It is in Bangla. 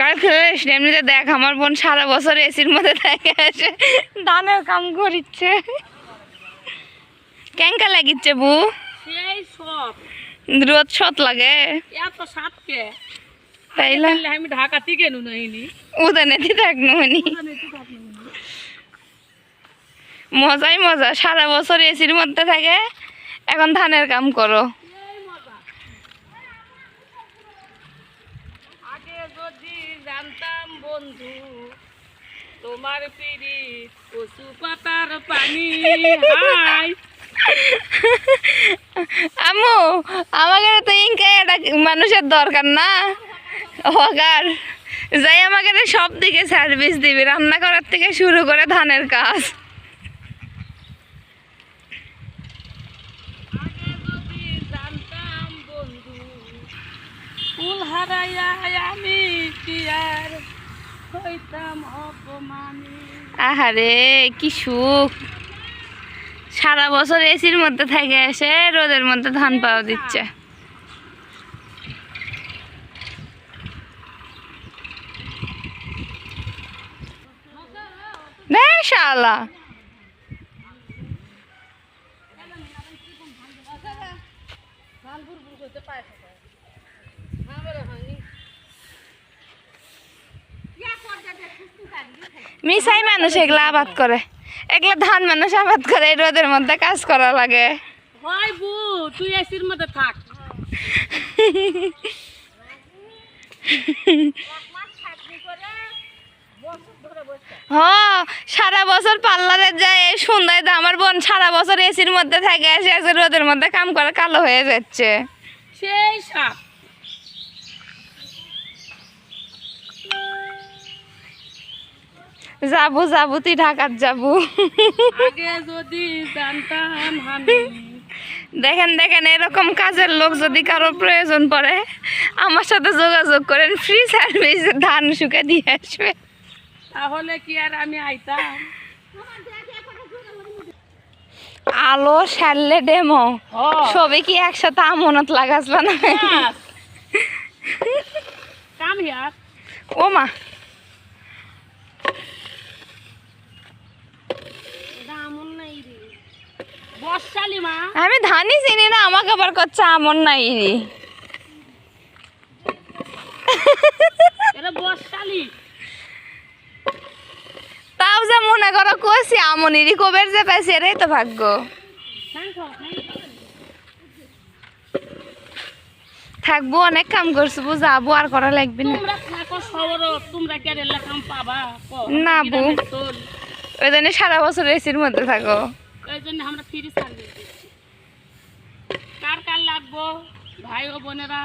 কাল খেলিস এমনিতে দেখ আমার বোন সারা বছর এসির মধ্যে থাকে এসে ধানের কাম করিচ্ছে। কেঙ্কা লাগিচ্ছে বু রোদ সত লাগে। তাইলে আমি মজাই মজা সারা বছর এসির মধ্যে থাকে এখন ধানের কাম করো। যদি জানতাম বন্ধু তোমার কচু পাতার পানি হাই। আমু আমাকে তো ইনকা এটা মানুষের দরকার না। হকার যাই আমাকে সব দিকে সার্ভিস দিবি রান্না করার থেকে শুরু করে ধানের কাজ। জানতাম বন্ধু ফুল হারাইয়া আর হইতাম অপমানী। আহারে কি সুখ। সারা বছর এসির মধ্যে থাকে এসে রোদের মধ্যে ধান পাওয়া দিচ্ছে। শালা মিসাই মানুষ এগুলা আবাদ করে। এগুলা ধান মানুষ আবাদ করে এই রোদের মধ্যে কাজ করা লাগে। হয় বু তুই এসির মধ্যে থাক। হ সারা বছর পার্লারে যায় এই সন্ধ্যায় তো আমার বোন সারা বছর এসির মধ্যে থাকে এসে রোদের মধ্যে কাম করে কালো হয়ে যাচ্ছে। সেই সাপ। যাব যাব তুই ঢাকার যাব। যদি জানতাম দেখেন দেখেন এরকম কাজের লোক যদি কারও প্রয়োজন পড়ে আমার সাথে যোগাযোগ করেন ফ্রি সার্ভিস ধান শুকে দিয়ে আসবে। তাহলে কি আর আমি আইতাম? আলো সারলে ডেমো সবে কি একসাথে আমনত লাগাসলা না ও মা বর্ষালি মা আমি ধানই চিনি না আমাকে আবার করছে আমন নাই তাও যে মনে করো কষি আমনিরই কবের যে পাইছি এটাই তো ভাগ্য। থাকব অনেক কাম করছ যাব আর করা লাগবে না। বউ। ওই জন্য সারা বছর এসির মধ্যে থাকো। এই জন্য আমরা ফ্রি সার্ভিস দিচ্ছি। কার কার লাগবো? ভাই ও বোনেরা?